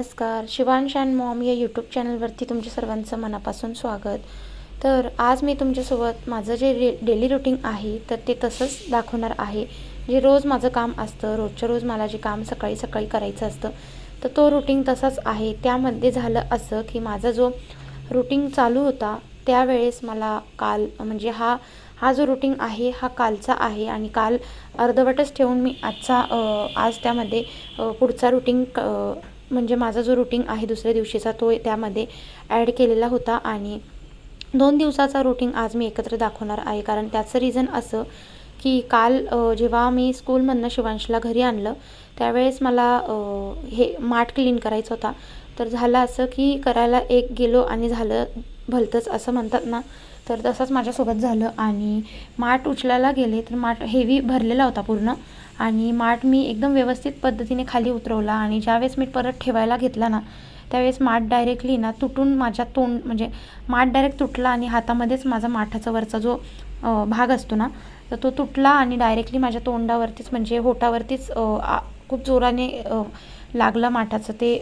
नमस्कार. Shivansh and mom या YouTube चॅनलवरती तुमच्या सर्वांचं मनापासून स्वागत. तर आज मी तुमच्यासोबत माझं जे रे डेली रुटीन आहे तर ते तसंच दाखवणार आहे. जे रोज माझं काम असतं रोजच्या रोज मला जे काम सकाळी सकाळी करायचं असतं तर तो रुटीन तसाच आहे. त्यामध्ये झालं असं की माझा जो रुटीन चालू होता त्यावेळेस मला काल म्हणजे हा हा जो रुटीन आहे हा कालचा आहे आणि काल अर्धवटच ठेवून मी आजचा आज त्यामध्ये पुढचा रुटीन क म्हणजे माझा जो रुटीन आहे दुसऱ्या दिवशीचा तो त्यामध्ये ॲड केलेला होता आणि दोन दिवसाचा रुटीन आज मी एकत्र दाखवणार आहे. कारण त्याचं रिझन असं की काल जेव्हा मी स्कूलमधनं शिवांशला घरी आणलं त्यावेळेस मला हे माठ क्लीन करायचा होता. तर झालं असं की करायला एक गेलो आणि झालं भलतंच असं म्हणतात ना तर तसंच माझ्यासोबत झालं. आणि माठ उचलायला गेले तर माठ हेवी भरलेला होता पूर्ण. आणि माठ मी एकदम व्यवस्थित पद्धतीने खाली उतरवला. आणि ज्यावेळेस मी परत ठेवायला घेतला ना त्यावेळेस माठ डायरेक्टली ना तुटून माझ्या तोंड म्हणजे माठ डायरेक्ट तुटला आणि हातामध्येच माझा माठाचा वरचा जो भाग असतो ना तर तो तुटला आणि डायरेक्टली माझ्या तोंडावरतीच म्हणजे होटावरतीच खूप जोराने लागलं माठाचं ते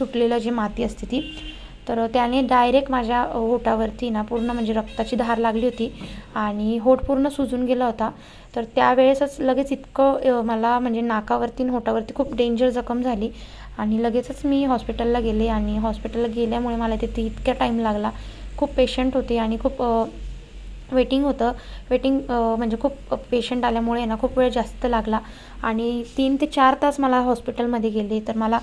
तुटलेलं जी माती असते ती. तर त्याने डायरेक्ट माझ्या अ, ना पूर्ण म्हणजे रक्ताची धार लागली होती आणि होठ पूर्ण सुजून गेला होता. तर त्यावेळेसच लगेच इतकं मला म्हणजे नाकावरती होटावरती खूप डेंजर जखम झाली आणि लगेचच मी हॉस्पिटलला गेले आणि हॉस्पिटलला गेल्यामुळे मला तिथे इतक्या टाईम लागला. खूप पेशंट होते आणि खूप वेटिंग होतं. वेटिंग म्हणजे खूप पेशंट आल्यामुळे ना खूप वेळ जास्त लागला. आणि तीन ते चार तास मला हॉस्पिटलमध्ये गेले. तर मला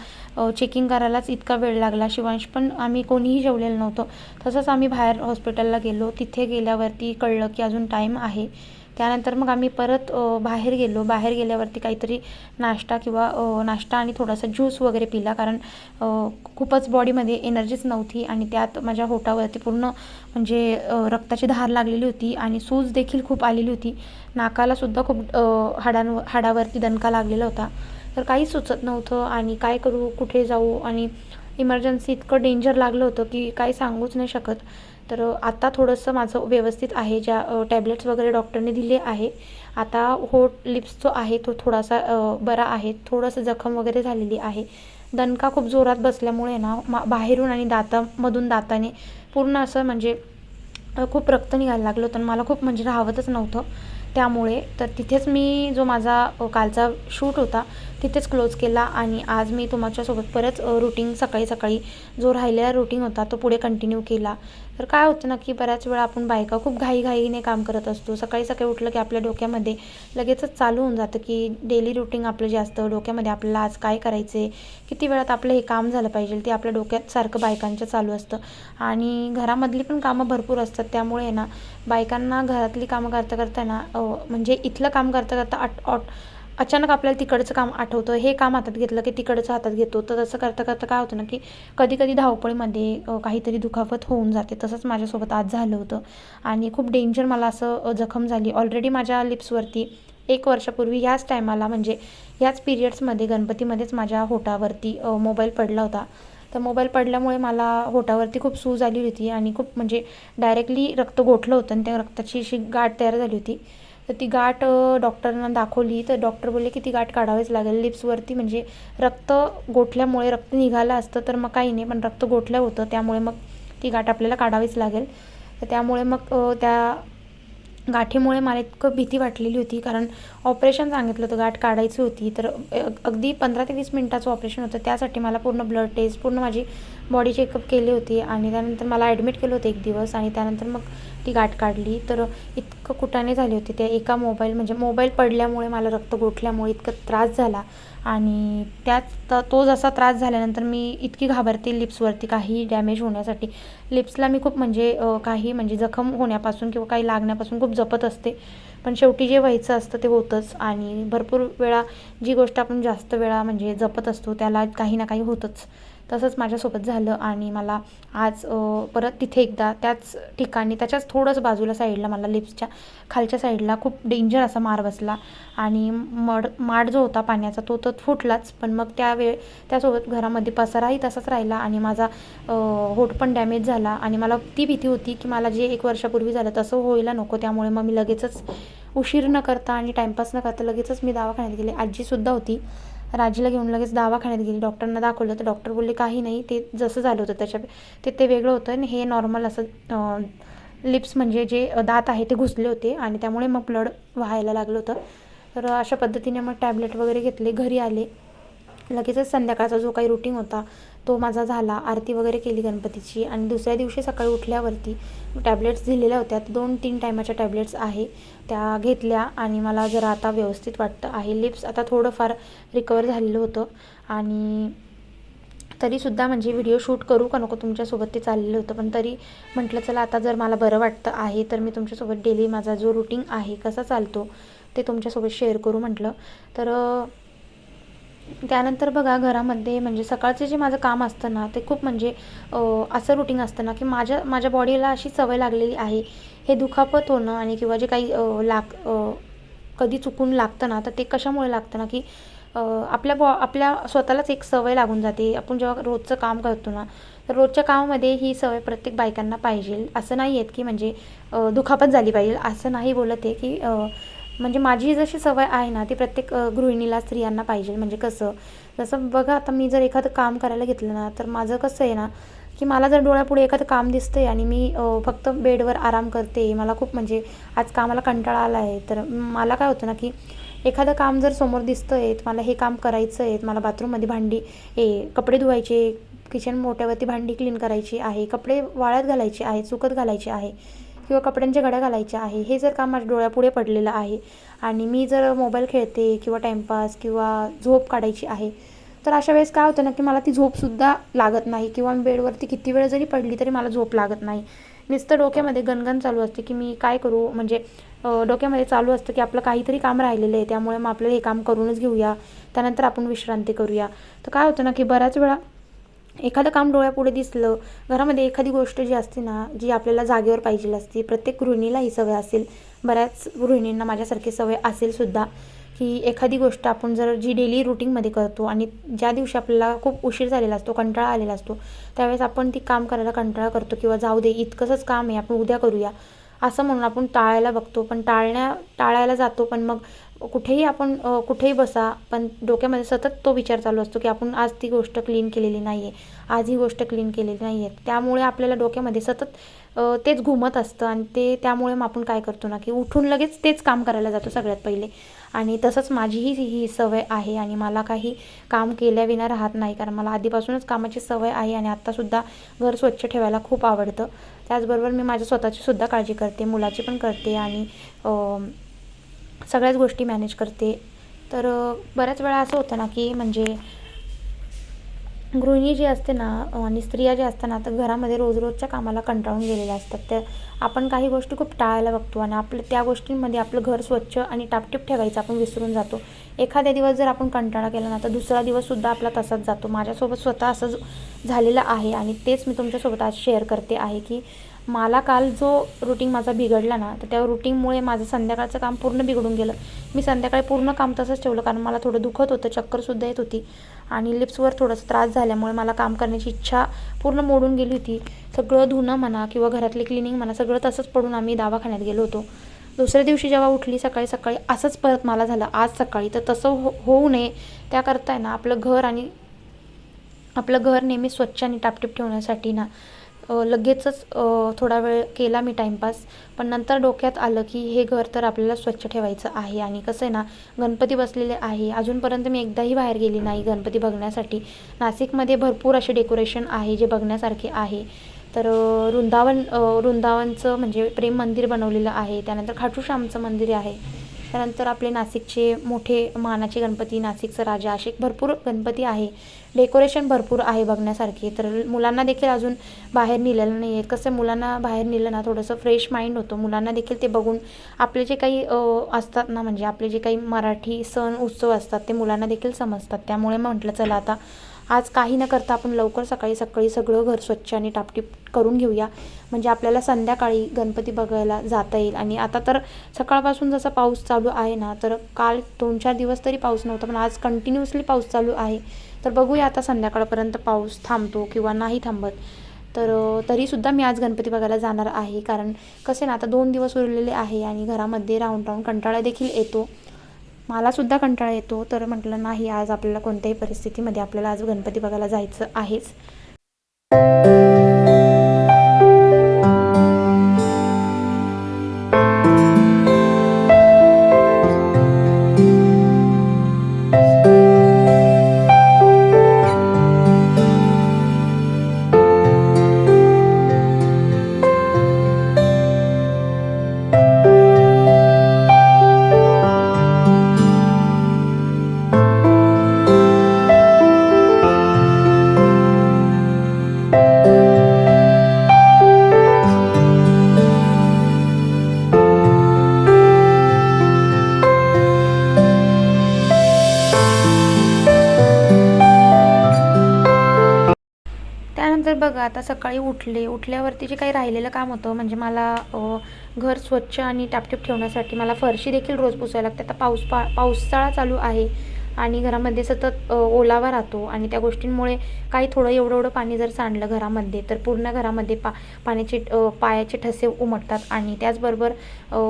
चेकिंग करायलाच इतका वेळ लागला. शिवांश पण आम्ही कोणीही जेवलेलं नव्हतं. तसंच आम्ही बाहेर हॉस्पिटलला गेलो. तिथे गेल्यावरती कळलं की अजून टाईम आहे. त्यानंतर मग आम्ही परत बाहेर गेलो. बाहेर गेल्यावरती काहीतरी नाश्ता किंवा नाश्ता आणि थोडासा ज्यूस वगैरे पिला. कारण खूपच बॉडीमध्ये एनर्जीच नव्हती आणि त्यात माझ्या होटावरती पूर्ण म्हणजे रक्ताची धार लागलेली होती आणि सूज देखील खूप आलेली होती. नाकाला सुद्धा खूप हाडांवर हाडावरती दणका लागलेला होता. तर काहीच सुचत नव्हतं आणि काय करू कुठे जाऊ आणि इमर्जन्सी इतकं डेंजर लागलं होतं की काही सांगूच नाही शकत. तर आता थोडंसं माझं व्यवस्थित आहे. ज्या टॅब्लेट्स वगैरे डॉक्टरने दिले आहे. आता होट लिप्स जो आहे तो थोडासा बरा आहे. थोडंसं जखम वगैरे झालेली आहे. दणका खूप जोरात बसल्यामुळे ना मा बाहेरून आणि दातामधून दाताने पूर्ण असं म्हणजे खूप रक्त निघायला लागलं होतं मला खूप म्हणजे राहावतच नव्हतं. त्यामुळे तर तिथेच मी जो माझा कालचा शूट होता तिथेच क्लोज केला आणि आज मी तुमच्यासोबत परत रुटीन सकाळी सकाळी जो राहिलेला रुटीन होता तो पुढे कंटिन्यू केला. तर काय होतं ना की बऱ्याच वेळा आपण बायका खूप घाईघाईने काम करत असतो. सकाळी सकाळी उठलं की आपल्या डोक्यामध्ये लगेचच चालू होऊन जातं की डेली रुटीन आपलं जे असतं डोक्यामध्ये आपल्याला आज काय करायचं आहे किती वेळात आपलं हे काम झालं पाहिजे? ते आपल्या डोक्यात सारखं बायकांच्या चालू असतं. आणि घरामधली पण कामं भरपूर असतात. त्यामुळे ना बायकांना घरातली कामं करता करता ना म्हणजे इथलं काम करता करता आट ऑट अचानक आपल्याला तिकडचं काम आठवतं. हे काम हातात घेतलं की तिकडचं हातात घेतो. तर तसं करता करता काय होतं ना की कधी कधी धावपळीमध्ये काहीतरी दुखापत होऊन जाते. तसंच माझ्यासोबत आज झालं होतं. आणि खूप डेंजर मला असं जखम झाली. ऑलरेडी माझ्या लिप्सवरती एक वर्षापूर्वी ह्याच टायमाला म्हणजे ह्याच पिरियड्समध्ये गणपतीमध्येच माझ्या होटावरती मोबाईल पडला होता. तर मोबाईल पडल्यामुळे मला होटावरती खूप सूज आली होती. आणि खूप म्हणजे डायरेक्टली रक्त गोठलं होतं. आणि त्या रक्ताची अशी गाठ तयार झाली होती. तर ती गाठ डॉक्टरांना दाखवली. तर डॉक्टर बोलले की ती गाठ काढावीच लागेल. लिप्सवरती म्हणजे रक्त गोठल्यामुळे रक्त निघालं असतं तर मग काही नाही पण रक्त गोठलं होतं त्यामुळे मग ती गाठ आपल्याला काढावीच लागेल. तर त्यामुळे मग त्या गाठीमुळे मला इतकं भीती वाटलेली होती कारण ऑपरेशन सांगितलं होतं गाठ काढायची होती. तर अगदी पंधरा ते वीस मिनटाचं ऑपरेशन होतं. त्यासाठी मला पूर्ण ब्लड टेस्ट पूर्ण माझी बॉडी चेकअप केली होती. आणि त्यानंतर मला ॲडमिट केलं होतं एक दिवस. आणि त्यानंतर मग ती गाठ काढली. तर इतकं कुटाने झाले होते त्या एका मोबाईल म्हणजे मोबाईल पडल्यामुळे मला रक्त गोठल्यामुळे इतकं त्रास झाला. आणि त्याच तो जसा त्रास झाल्यानंतर मी इतकी घाबरते लिप्सवरती काही डॅमेज होण्यासाठी. लिप्सला मी खूप म्हणजे काही म्हणजे जखम होण्यापासून किंवा काही लागण्यापासून खूप जपत असते. पण शेवटी जे व्हायचं असतं ते होतंच. आणि भरपूर वेळा जी गोष्ट आपण जास्त वेळा म्हणजे जपत असतो त्याला काही ना काही होतंच. तसंच माझ्यासोबत झालं आणि मला आज परत तिथे एकदा त्याच ठिकाणी त्याच्याच थोडंसं बाजूला साईडला मला लिप्सच्या खालच्या साईडला खूप डेंजर असा मार बसला. आणि मड माड जो होता पाण्याचा तो तर फुटलाच पण मग त्यावेळ त्यासोबत घरामध्ये पसाराही तसाच राहिला आणि माझा होट होठ पण डॅमेज झाला. आणि मला ती भीती होती की मला जे एक वर्षापूर्वी झालं तसं व्हायला नको त्यामुळे मग मी लगेचच उशीर न करता आणि टाईमपास न करता लगेचच मी दवाखान्यात गेले. आजीसुद्धा होती. राजीला घेऊन लगेच दवाखान्यात गेली. डॉक्टरना दाखवलं तर डॉक्टर बोलले काही नाही ते जसं झालं होतं त्याच्या ते ते वेगळं होतं आणि हे नॉर्मल असं लिप्स म्हणजे जे दात आहे ते घुसले होते आणि त्यामुळे मग ब्लड व्हायला लागलं होतं. तर अशा पद्धतीने मग टॅबलेट वगैरे घेतले घरी आले. लगेचच संध्याकाळचा जो काही रुटीन होता तो माझा झाला. आरती वगैरे केली गणपतीची आणि दुसऱ्या दिवशी सकाळी उठल्यावरती टॅबलेट्स दिलेल्या होत्या. दोन तीन टायमाच्या टॅबलेट्स आहे त्या घेतल्या आणि मला जरा आता व्यवस्थित वाटतं आहे. लिप्स आता थोडंफार रिकवर झालेलं होतं आणि तरीसुद्धा म्हणजे व्हिडिओ शूट करू का नको तुमच्यासोबत ते चाललेलं होतं. पण तरी म्हटलं चला आता जर मला बरं वाटतं आहे तर मी तुमच्यासोबत डेली माझा जो रुटीन आहे कसा चालतो ते तुमच्यासोबत शेअर करू म्हटलं. तर त्यानंतर बघा घरामध्ये म्हणजे सकाळचं जे माझं काम असतं ना ते खूप म्हणजे असं रुटीन असतं ना की माझ्या माझ्या बॉडीला अशी सवय लागलेली आहे. हे दुखापत होणं आणि किंवा जे काही लाग कधी चुकून लागतं ना तर ते कशामुळे लागतं ना की आपल्या बॉ आपल्या स्वतःलाच एक सवय लागून जाते. आपण जेव्हा रोजचं काम करतो ना तर रोजच्या कामामध्ये ही सवय प्रत्येक बायकांना पाहिजे. असं नाही आहेत की म्हणजे दुखापत झाली पाहिजे. असं नाही बोलत आहे की म्हणजे माझी जशी सवय आहे ना ती प्रत्येक गृहिणीला स्त्रियांना पाहिजे. म्हणजे कसं जसं बघा आता मी जर एखादं काम करायला घेतलं ना तर माझं कसं आहे ना की मला जर डोळ्यापुढे एखादं काम दिसतं आहे आणि मी फक्त बेडवर आराम करते मला खूप म्हणजे आज कामाला कंटाळा आला आहे तर मला काय होतं ना की एखादं काम जर समोर दिसतं आहे मला हे काम करायचं आहे मला बाथरूममध्ये भांडी हे कपडे धुवायचे किचन मोठ्यावरती भांडी क्लीन करायची आहे कपडे वाळ्यात घालायचे आहे चुकत घालायचे आहे. किंवा कपड्यांच्या घड्या घालायच्या आहे हे जर काम माझ्या डोळ्यापुढे पडलेलं आहे आणि मी जर मोबाईल खेळते किंवा टाईमपास किंवा झोप काढायची आहे तर अशा वेळेस काय होतं ना की मला ती झोपसुद्धा लागत नाही किंवा बेडवरती किती वेळ जरी पडली तरी मला झोप लागत नाही. नुसतं डोक्यामध्ये गणगण चालू असते की मी काय करू? म्हणजे डोक्यामध्ये चालू असतं की आपलं काहीतरी काम राहिलेलं आहे त्यामुळे मग आपल्याला हे काम करूनच घेऊया. त्यानंतर आपण विश्रांती करूया. तर काय होतं ना की बऱ्याच वेळा एखादं काम डोळ्यापुढे दिसलं घरामध्ये एखादी गोष्ट जी असते ना जी आपल्याला जागेवर पाहिजे असते प्रत्येक गृहिणीला ही सवय असेल. बऱ्याच गृहिणींना माझ्यासारखी सवय असेल सुद्धा की एखादी गोष्ट आपण जर जी डेली रुटीनमध्ये करतो आणि ज्या दिवशी आपल्याला खूप उशीर झालेला असतो कंटाळा आलेला असतो त्यावेळेस आपण ती काम करायला कंटाळा करतो किंवा जाऊ दे इतकंच काम आहे आपण उद्या करूया असं म्हणून आपण टाळायला बघतो. पण टाळण्या टाळायला जातो पण मग कुठेही आपण कुठेही बसा पण डोक्यामध्ये सतत तो विचार चालू असतो की आपण आज ती गोष्ट क्लीन केलेली नाही आहे आज ही गोष्ट क्लीन केलेली नाही आहे त्यामुळे आपल्याला डोक्यामध्ये सतत तेच घुमत असतं आणि ते त्यामुळे मग आपण काय करतो ना की उठून लगेच तेच काम करायला जातो सगळ्यात पहिले. आणि तसंच माझीही ही सवय आहे आणि मला काही काम केल्याविना राहत नाही कारण मला आधीपासूनच कामाची सवय आहे आणि आत्तासुद्धा घर स्वच्छ ठेवायला खूप आवडतं. त्याचबरोबर मी माझ्या स्वतःची सुद्धा काळजी करते मुलाची पण करते आणि सगळ्याच गोष्टी मॅनेज करते. तर बऱ्याच वेळा असं होतं ना की म्हणजे गृहिणी जी असते ना आणि स्त्रिया ज्या असतात ना तर घरामध्ये रोज रोजच्या कामाला कंटाळून गेलेल्या असतात. त्या आपण काही गोष्टी खूप टाळायला बघतो आणि आपलं त्या गोष्टींमध्ये आपलं घर स्वच्छ आणि टापटीप ठेवायचं आपण विसरून जातो. एखाद्या दिवस जर आपण कंटाळा केला ना तर दुसरा दिवससुद्धा आपला तसाच जातो. माझ्यासोबत स्वतः असं झालेलं आहे आणि तेच मी तुमच्यासोबत आज शेअर करते आहे की मला काल जो रुटीन माझा बिघडला ना तर त्या रुटीनमुळे माझं संध्याकाळचं काम पूर्ण बिघडून गेलं. मी संध्याकाळी पूर्ण काम तसंच ठेवलं कारण मला थोडं दुखत होतं चक्करसुद्धा येत होती. आणि लिप्सवर थोडासा त्रास झाल्यामुळे मला काम करण्याची इच्छा पूर्ण मोडून गेली होती. सगळं धुणं म्हणा किंवा घरातली क्लिनिंग म्हणा सगळं तसंच पडून आम्ही दवाखान्यात गेलो होतो. दुसऱ्या दिवशी जेव्हा उठली सकाळी सकाळी असंच परत मला झालं आज सकाळी. तर तसं हो होऊ नये. त्याकरता आहे ना आपलं घर आणि आपलं घर नेहमी स्वच्छ आणि टापटीप ठेवण्यासाठी ना लगेचच थोडा वेळ केला मी टाईमपास पण नंतर डोक्यात आलं की हे घर तर आपल्याला स्वच्छ ठेवायचं आहे आणि कसं आहे ना गणपती बसलेले आहे. अजूनपर्यंत मी एकदाही बाहेर गेली नाही गणपती बघण्यासाठी. नाशिकमध्ये भरपूर असे डेकोरेशन आहे जे बघण्यासारखे आहे. तर वृंदावन वृंदावनचं म्हणजे प्रेम मंदिर बनवलेलं आहे. त्यानंतर खाटूश्यामचं मंदिर आहे. त्यानंतर आपले नाशिकचे मोठे मानाचे गणपती नाशिकचं राजा असे भरपूर गणपती आहे. डेकोरेशन भरपूर आहे बघण्यासारखे. तर मुलांना देखील अजून बाहेर नेलेलं नाही आहे कसं मुलांना बाहेर नेलं ना थोडंसं फ्रेश माइंड होतं. मुलांना देखील ते बघून आपले जे काही असतात ना म्हणजे आपले जे काही मराठी सण उत्सव असतात ते मुलांना देखील समजतात. त्यामुळे म्हटलं चला आता आज काही न करता आपण लवकर सकाळी सकाळी सगळं घर स्वच्छ आणि टापटीप करून घेऊया. म्हणजे आपल्याला संध्याकाळी गणपती बघायला जाता येईल. आणि आता तर सकाळपासून जसा पाऊस चालू आहे ना तर काल दोन चार दिवस तरी पाऊस नव्हता पण आज कंटिन्युअसली पाऊस चालू आहे. तर बघूया आता संध्याकाळपर्यंत पाऊस थांबतो किंवा नाही थांबत. तर तरीसुद्धा मी आज गणपती बघायला जाणार आहे. कारण कसे ना आता दोन दिवस उरलेले आहे आणि घरामध्ये राहून राहून कंटाळा देखील येतो. मलासुद्धा कंटाळा येतो. तर म्हटलं नाही आज आपल्याला कोणत्याही परिस्थितीमध्ये आपल्याला आज गणपती बघायला जायचं आहेच. आता सकाळी उठले. उठल्यावरती जे काही राहिलेलं काम होतं म्हणजे मला घर स्वच्छ आणि टापटीप ठेवण्यासाठी मला फरशी देखील रोज पुसायला लागते. आता पाऊस पा पावसाळा चालू आहे आणि घरामध्ये सतत ओलावा राहतो आणि त्या गोष्टींमुळे काही थोडं एवढं एवढं पाणी जर सांडलं घरामध्ये तर पूर्ण घरामध्ये पा पाण्याचे पायाचे ठसे उमटतात आणि त्याचबरोबर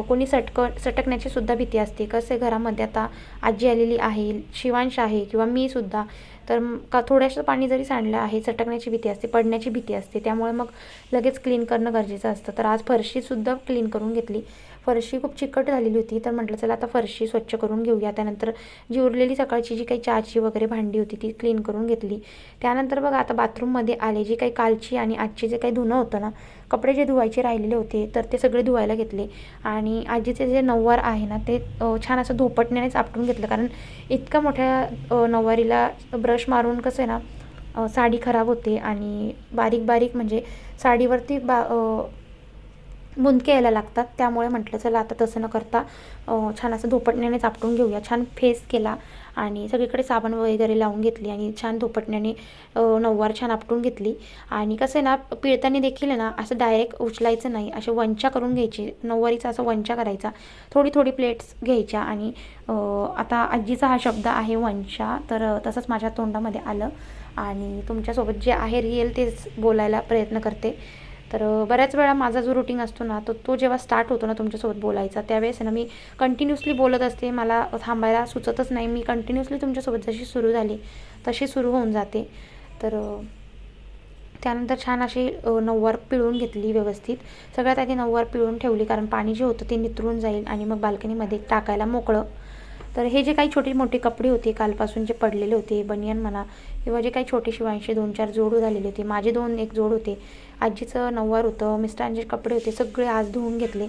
कोणी सटक सटकण्याची सुद्धा भीती असते. कसे घरामध्ये आता आजी आलेली आहे शिवांश आहे किंवा मी सुद्धा तर का थोड्याशा पाणी जरी सांडलं आहे चटकण्याची भीती असते पडण्याची भीती असते त्यामुळे मग लगेच क्लीन करणं गरजेचं असतं. तर आज फरशीसुद्धा क्लीन करून घेतली. फरशी खूप चिकट झालेली होती तर म्हटलं चला आता फरशी स्वच्छ करून घेऊया. त्यानंतर जी उरलेली सकाळची जी काही चहाची वगैरे भांडी होती ती क्लीन करून घेतली. त्यानंतर बघा आता बाथरूममध्ये आले जी काही कालची आणि आजची जे काही धुणं होतं ना कपडे जे धुवायचे राहिलेले होते तर ते सगळे धुवायला घेतले. आणि आजीचे जे नऊवार आहे ना ते छान असं धोपटण्यानेच आपटून घेतलं. कारण इतका मोठ्या नऊवारीला ब्रश मारून कसं आहे ना साडी खराब होते आणि बारीक बारीक म्हणजे साडीवरती बा बुंदके यायला लागतात. त्यामुळे म्हटलं चला आता तसं न करता छान असं धोपटण्याने चापटून घेऊया. छान फेस केला आणि सगळीकडे साबण वगैरे लावून घेतली आणि छान धोपटण्याने नऊवार छान आपटून घेतली. आणि कसं आहे ना पिळताना देखील आहे ना असं डायरेक्ट उचलायचं नाही. असे वंचा करून घ्यायची. नऊवारीचा असं वंचा करायचा. थोडी थोडी प्लेट्स घ्यायच्या आणि आता आजीचा हा शब्द आहे वंचा. तर तसंच माझ्या तोंडामध्ये आलं आणि तुमच्यासोबत जे आहे रिअल तेच बोलायला प्रयत्न करते. तर बऱ्याच वेळा माझा जो रुटीन असतो ना तो तो जेव्हा स्टार्ट होतो ना तुमच्यासोबत बोलायचा त्यावेळेस ना मी कंटिन्युअसली बोलत असते. मला थांबायला सुचतच नाही. मी कंटिन्युअसली तुमच्यासोबत जशी सुरू झाली तशी सुरू होऊन जाते. तर त्यानंतर छान अशी नऊवार पिळून घेतली व्यवस्थित. सगळ्यात आधी नऊवार पिळून ठेवली कारण पाणी जे होतं ते नितरून जाईल आणि मग बाल्कनीमध्ये टाकायला मोकळं. तर हे जे काही छोटे मोठे कपडे होते कालपासून जे पडलेले होते बनियन म्हणा किंवा जे काही छोटे शिवांशे दोन चार जोड झालेले होते. माझे दोन एक जोड होते. आजीचं नऊवार होतं मिस्टरांचे कपडे होते सगळे आज धुवून घेतले.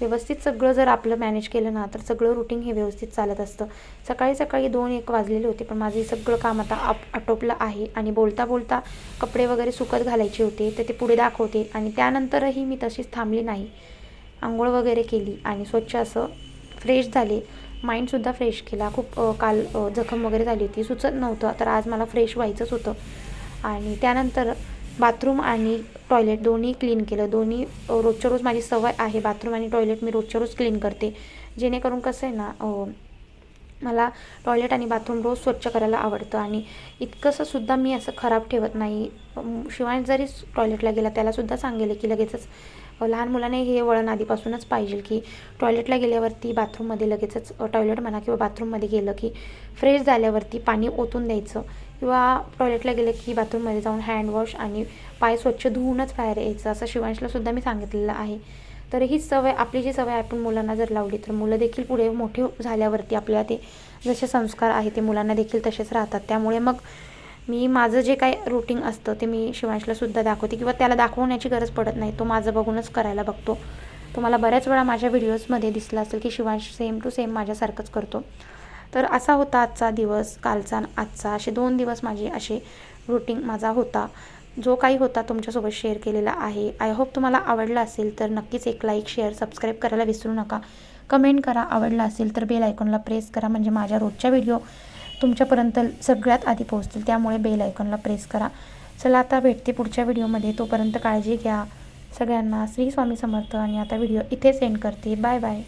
व्यवस्थित सगळं जर आपलं मॅनेज केलं ना तर सगळं रुटीन हे व्यवस्थित चालत असतं. सकाळी सकाळी दोन एक वाजलेले होते पण माझं सगळं काम आता आप आटोपलं आहे. आणि बोलता बोलता कपडे वगैरे सुकत घालायचे होते तर ते पुढे दाखवते. आणि त्यानंतरही मी तशीच थांबली नाही. आंघोळ वगैरे केली आणि स्वच्छ असं फ्रेश झाले. माइंडसुद्धा फ्रेश केला. खूप काल जखम वगैरे झाली होती. सुचत नव्हतं. तर आज मला फ्रेश व्हायचंच होतं. आणि त्यानंतर बाथरूम आणि टॉयलेट दोन्ही क्लीन केलं. दोन्ही रोजच्या रोज माझी सवय आहे बाथरूम आणि टॉयलेट मी रोजच्या रोज क्लीन करते. जेणेकरून कसं आहे ना मला टॉयलेट आणि बाथरूम रोज स्वच्छ करायला आवडतं. आणि इतकंसं सुद्धा मी असं खराब ठेवत नाही. शिवाय जरी टॉयलेटला गेला त्यालासुद्धा सांगेल की लगेचच लहान मुलांना हे वळण आधीपासूनच पाहिजे की टॉयलेटला गेल्यावरती बाथरूममध्ये लगेचच टॉयलेट म्हणा किंवा बाथरूममध्ये गेलं की फ्रेश झाल्यावरती पाणी ओतून द्यायचं किंवा टॉयलेटला गेलं की बाथरूममध्ये जाऊन हँडवॉश आणि पाय स्वच्छ धुवूनच बाहेर यायचं असं शिवांशला सुद्धा मी सांगितलेलं आहे. तर ही सवय आपली जी सवय आपण मुलांना जर लावली तर मुलं देखील पुढे मोठे झाल्यावरती आपल्याला ते जसे संस्कार आहे ते मुलांना देखील तसेच राहतात. त्यामुळे मग मी माझं जे काय रुटीन असतं ते मी शिवांशला सुद्धा दाखवते किंवा त्याला दाखवण्याची गरज पडत नाही. तो माझं बघूनच करायला बघतो. तुम्हाला बऱ्याच वेळा माझ्या व्हिडिओजमध्ये दिसला असेल की शिवांश सेम टू सेम माझ्यासारखंच करतो. तर असा होता आजचा दिवस कालचा आजचा. असे दोन दिवस माझे असे रुटीन माझा होता. जो काही होता तुमच्यासोबत शेअर केलेला आहे. आय होप तुम्हाला आवडला असेल तर नक्कीच एक लाईक शेअर सबस्क्राईब करायला विसरू नका. कमेंट करा. आवडला असेल तर बेल आयकॉनला प्रेस करा. म्हणजे माझ्या रोजच्या व्हिडिओ तुमच्यापर्यंत सगळ्यात आधी पोहोचतील. त्यामुळे बेल आयकॉनला प्रेस करा. चला आता भेटते पुढच्या व्हिडिओमध्ये तोपर्यंत काळजी घ्या. सगळ्यांना श्री स्वामी समर्थ. आणि आता व्हिडिओ इथे सेंड करते. Bye bye